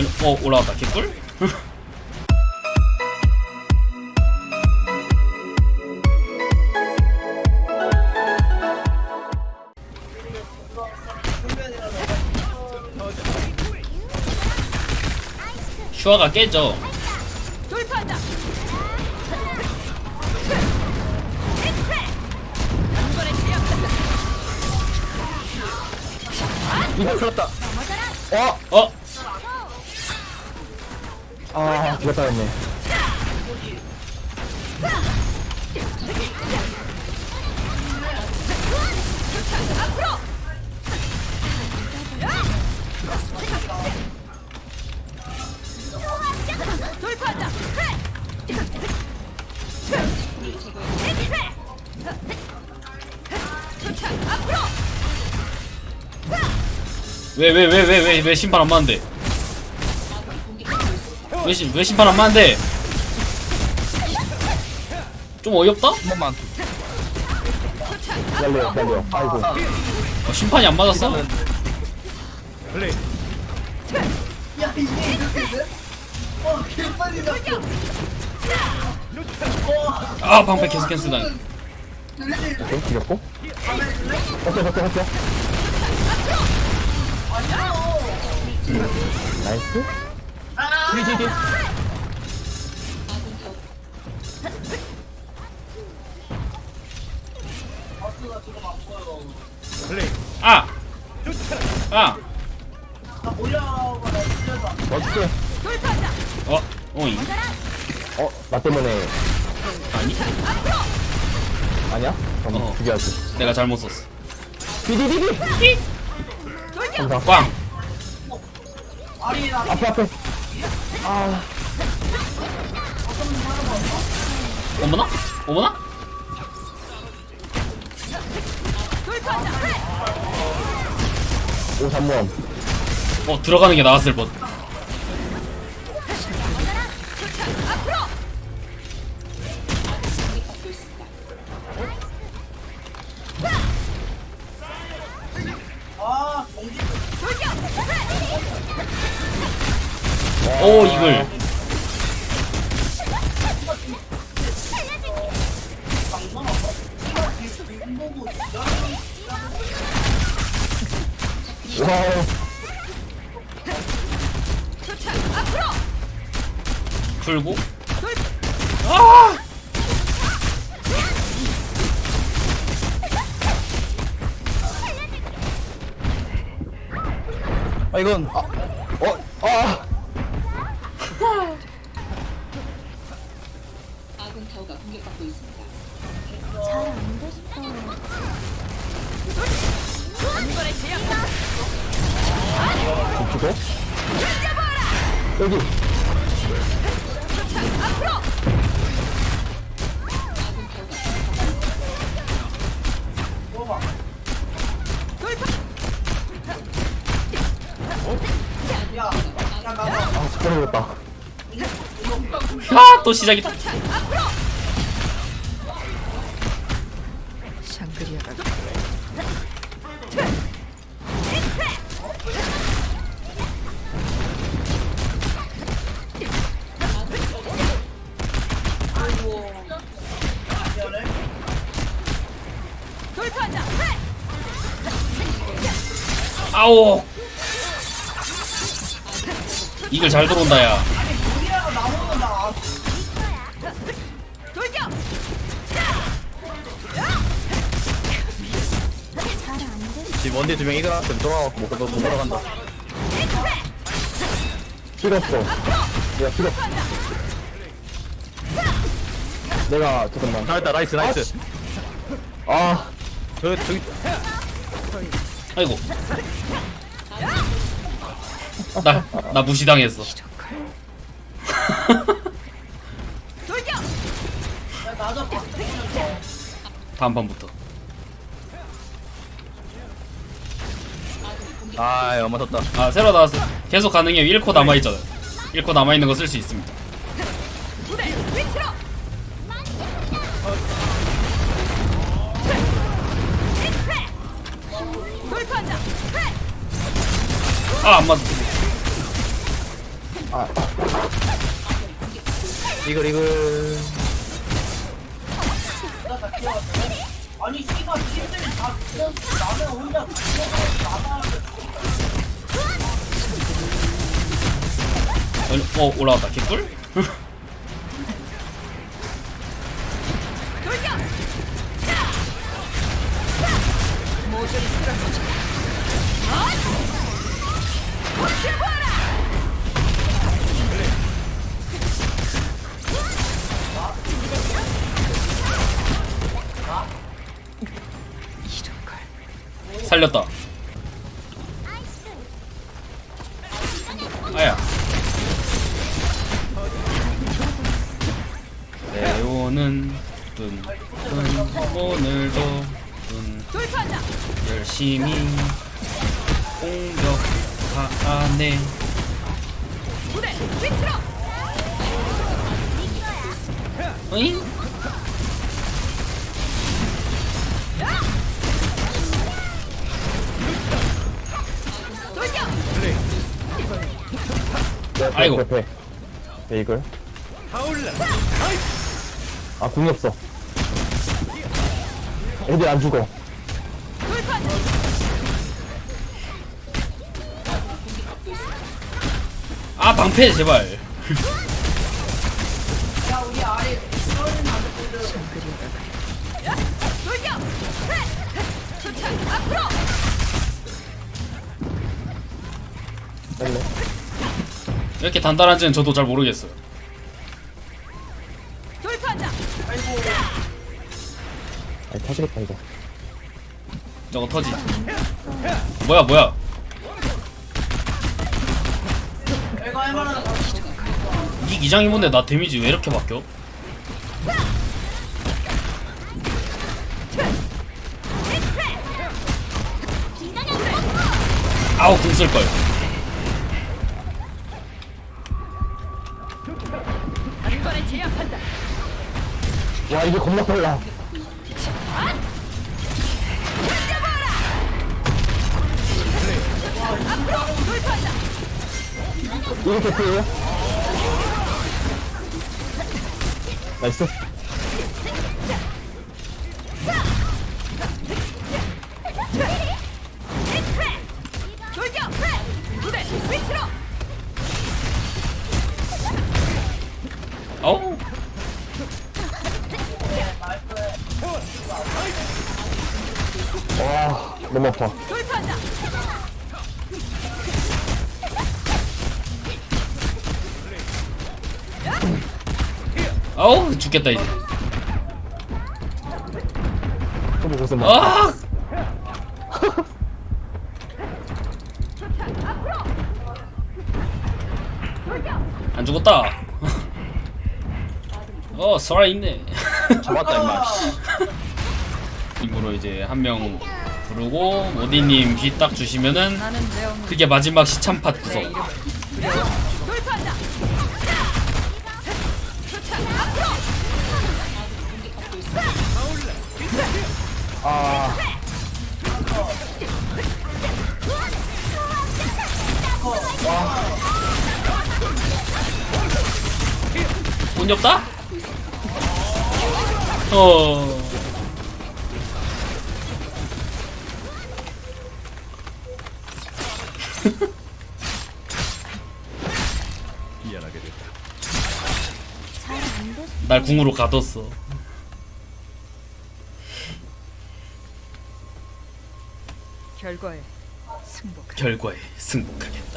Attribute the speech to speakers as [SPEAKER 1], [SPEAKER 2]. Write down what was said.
[SPEAKER 1] 아니, 어 올라왔다 개꿀? 슈아가 깨져.
[SPEAKER 2] 이거. 어?
[SPEAKER 1] 어?
[SPEAKER 2] 아, 죽었다 했네.
[SPEAKER 1] 왜 왜 왜 왜 왜왜 심판 안 맞는데? 왜, 심, 왜 심판 안 맞는데? 좀 어이없다?
[SPEAKER 2] 한 번만. 기다려, 기다려. 아이고.
[SPEAKER 1] 어, 심판이 안 맞았어?
[SPEAKER 2] 플레이.
[SPEAKER 1] 아 방패 계속 캔슬당
[SPEAKER 2] 오케이, 죽였고. 버텨, 버텨, 버텨. 나이스. 뒤, 뒤, 뒤.
[SPEAKER 1] 아! 아!
[SPEAKER 2] 어떻게?
[SPEAKER 3] 돌파한다.
[SPEAKER 1] 어? 어이
[SPEAKER 2] 어, 나 때문에.
[SPEAKER 1] 아니?
[SPEAKER 2] 아니야? 그럼
[SPEAKER 1] 어.
[SPEAKER 2] 죽여야지.
[SPEAKER 1] 내가 잘못 썼어
[SPEAKER 2] 디디디디! 감사.
[SPEAKER 1] 꽝!
[SPEAKER 2] 앞에, 앞에. 아,
[SPEAKER 1] 어머나? 어머나?
[SPEAKER 2] 오, 3번.
[SPEAKER 1] 어 들어가는 게 나았을 뻔 오 이글
[SPEAKER 2] 와,
[SPEAKER 3] 앞으로.
[SPEAKER 1] 풀고 아!
[SPEAKER 2] 아, 이건, 아, 어, 아.
[SPEAKER 4] 공격받고 있습니다.
[SPEAKER 3] 단번에 제압한다.
[SPEAKER 2] 주고. 여기.
[SPEAKER 3] 앞으로. 돌파.
[SPEAKER 2] 아, 죽어버렸다.
[SPEAKER 1] 아! 또 시작이다 아오 이글 잘 들어온다 야.
[SPEAKER 2] 지금 원딜 두명 이겨놨으면 돌아가고 못, 못, 못 돌아간다. 찍었어. 내가 찍었어. 내가, 잠깐만.
[SPEAKER 5] 잘했다 나이스 나이스
[SPEAKER 2] 아,
[SPEAKER 5] 저 저기
[SPEAKER 1] 아이고. 나, 나 무시당했어. 다음 판부터.
[SPEAKER 5] 아 엄마 섰다.
[SPEAKER 1] 아 새로 나왔어. 계속 가능해요 1코 남아있잖아요. 1코 남아있는 거 쓸 수 있습니다 아 안 맞았어
[SPEAKER 2] 아. 이글 이글.
[SPEAKER 1] 어 올라왔다 개꿀? 살렸다 아야 레오는 뚠, 뚠, 오늘도 뚠. 열심히 공격하네. 어잉? 아이고.
[SPEAKER 2] 배, 배. 배 이글. 아 궁이 없어. 애들 안 죽어.
[SPEAKER 1] 아 방패 제발!
[SPEAKER 2] 빨리.
[SPEAKER 1] 왜 이렇게 단단한지는 저도 잘 모르겠어요.
[SPEAKER 3] 돌파한다.
[SPEAKER 2] 아니 터지겠다 이거.
[SPEAKER 1] 저거 터지. 뭐야 뭐야? 이 기장이 뭔데? 나 데미지 왜 이렇게 바뀌어? 아우 궁 쓸 걸
[SPEAKER 2] 와 이게 겁나 빨라. 이렇게 피해요? 나이스.
[SPEAKER 3] 돌격!
[SPEAKER 1] 어우
[SPEAKER 2] 와 너무 아파.
[SPEAKER 1] 어우 죽겠다 이제.
[SPEAKER 2] 소리 고생
[SPEAKER 1] 아! 안 죽었다. 어 살아있네
[SPEAKER 5] 잡았다 임마.
[SPEAKER 1] 입으로 이제 한 명 부르고 모디님 귀 딱 주시면은
[SPEAKER 3] 나는
[SPEAKER 1] 그게 마지막 시참팟 구성
[SPEAKER 3] 돌파한다. 초창 앞으로!
[SPEAKER 2] 아
[SPEAKER 1] 운이 없다? 어날 궁으로 가뒀어
[SPEAKER 3] 결과에 승복.
[SPEAKER 1] 결과에 승복하겠다